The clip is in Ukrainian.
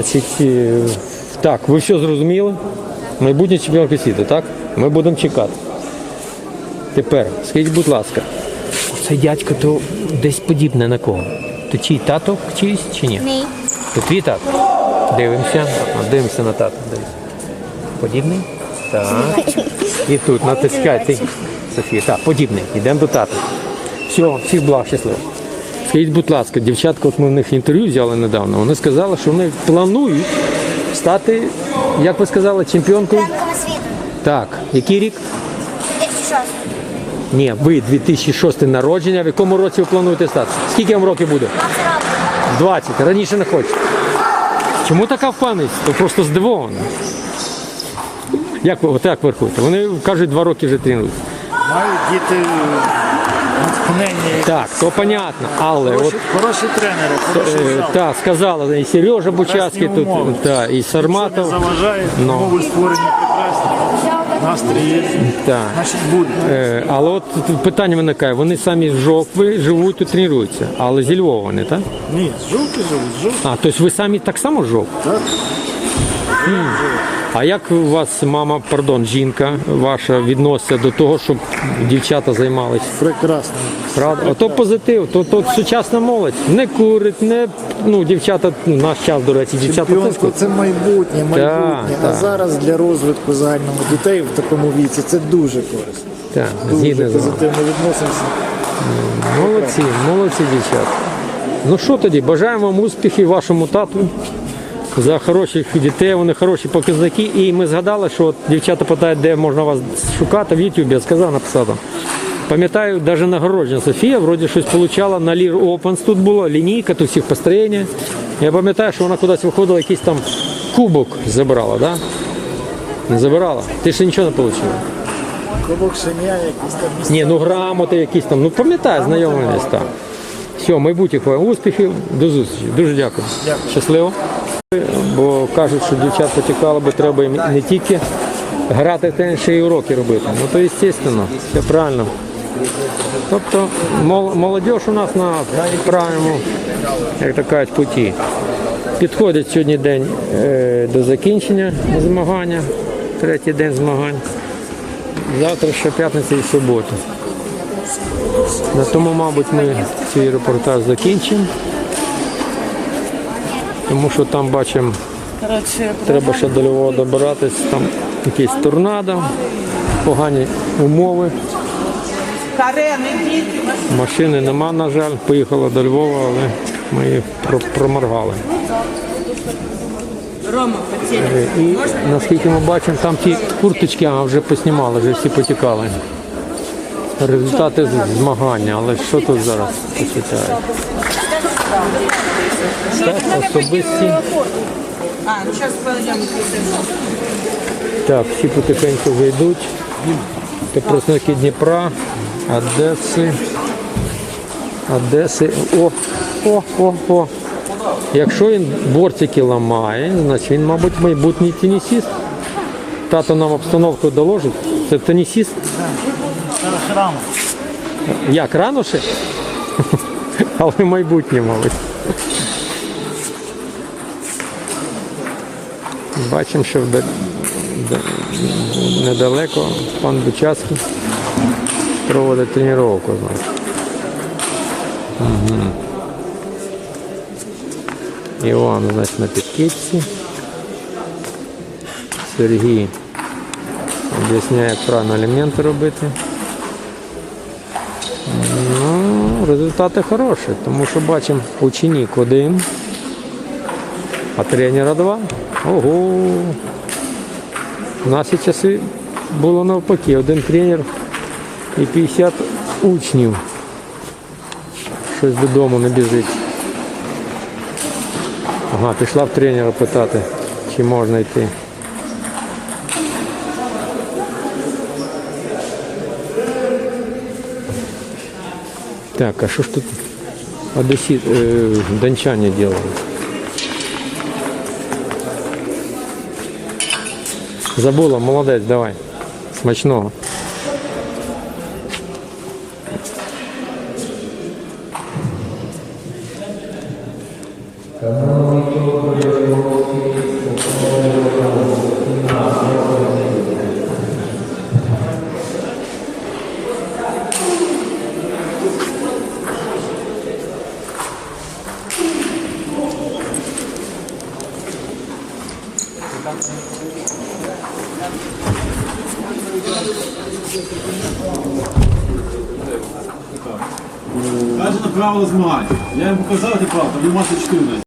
Значить, е, так, ви все зрозуміли? Майбутнє чемпіонка світу, так? Ми будемо чекати. Тепер, скажіть, будь ласка, цей дядько то десь подібне на кого? То чий тато чийсь чи ні? Мій. То твій тато? Дивимося. Дивимося на тато. Дивимося. Подібний? Так. І тут натискайте. Софія. Так, подібний. Йдемо до тата. Все, всіх благ, щасливо. Скажіть, будь ласка, дівчатка, от ми в них інтерв'ю взяли недавно. Вони сказали, що вони планують стати, як ви сказали, чемпіонкою. Чемпіонками світу. Так, який рік? 2006. Ні, ви 2006 народження. В якому році ви плануєте стати? Скільки вам років буде? 20. Раніше не хочу. Чому така впевненість? То просто здивовано. Як ви отак ви рахуєте? Вони кажуть, два роки вже тренують. Мають діти Так, то понятно. Але от Хороші, хороші тренери, хороший е, зал. та, сказали, і Сережа Бучацький тут, умови. та, і Не Сарматов. заважає, Ну. умови створені прекрасні. Настрій є. Так. Значить буде. Е, Але от питання виникає, вони самі з Жовкви живуть тут тренуються, але зі Львова вони, так? Ні, жовті живуть, жовті. А, тобто ви самі так само з Жовкви? Так. А як у вас мама, пардон, жінка ваша відноситься до того, щоб дівчата займалися? Прекрасно. Правда? Ото позитив, то, то сучасна молодь. Не курить, не ну, дівчата, ну, наш час, до речі, дівчата Чемпіонство це майбутнє, майбутнє. так. А зараз для розвитку загального дітей в такому віці це дуже корисно. Так, Дуже згідно позитивно відносимося. Молодці, молодці дівчата. Ну що тоді, бажаємо вам успіхів вашому тату. За хороших дітей, вони хороші показники. І ми згадали, що от дівчата питають, де можна вас шукати в Ютубі, я сказав, написав там. Пам'ятаю, навіть нагороджена Софія, вроді щось получала на Лір Опенс тут було, лінійка, тут всіх построєння. Я пам'ятаю, що вона кудись виходила, якийсь там кубок забрала, да? Не забирала? Ти ще нічого не отримала? Кубок Шеня, якісь там місця. Ні, ну грамоти якісь там, ну пам'ятаю, знайомились там. Все, майбутніх успіхів, до зустрічі. Дуже дякую. Дякую. Щасливо. Бо кажуть, що дівчат потікало, бо треба їм не тільки грати теніс, ще й уроки робити. Ну то звісно, все правильно. Тобто мол- молодь у нас на правильному, як то кажуть, путі. Підходить сьогодні день е, до закінчення змагання, третій день змагань. Завтра ще п'ятниця і субота. На тому, мабуть, ми цей репортаж закінчимо. Тому що там бачимо, треба ще до Львова добиратись, там якийсь торнадо, погані умови. Машини нема, на жаль, поїхала до Львова, але ми її про- проморгали. Е, І наскільки ми бачимо, там ті курточки а, вже поснімали, вже всі потікали. Результати змагання, але що тут зараз почитаю? Так, особисті. А. Так, всі потихеньку вже йдуть. Це представники Дніпра, Одеси. Одеси. О, о, о, о. Якщо він бортики ламає, значить він, мабуть, майбутній тенісіст. Тато нам обстановку доложить. Це тенісіст. Як рано ще? Але майбутнє, мабуть. Бачимо, що вда- недалеко пан Бучацький проводить тренування. Угу. Іван, значить, на підкидці. Сергій об'ясняє, як правильно елементи робити. Результати хороші, тому що бачимо ученик один, а тренера два. Ого. В наші часи було навпаки, один тренер і 50 учнів. Щось додому не біжить. Ага, пішла в тренера питати, чи можна йти. Так, а что ж тут одессит, э, дончане делают? Забула, молодець, давай. Смачного. Каже на правила змагань. Я їм показав, ти правила, там маєте 14.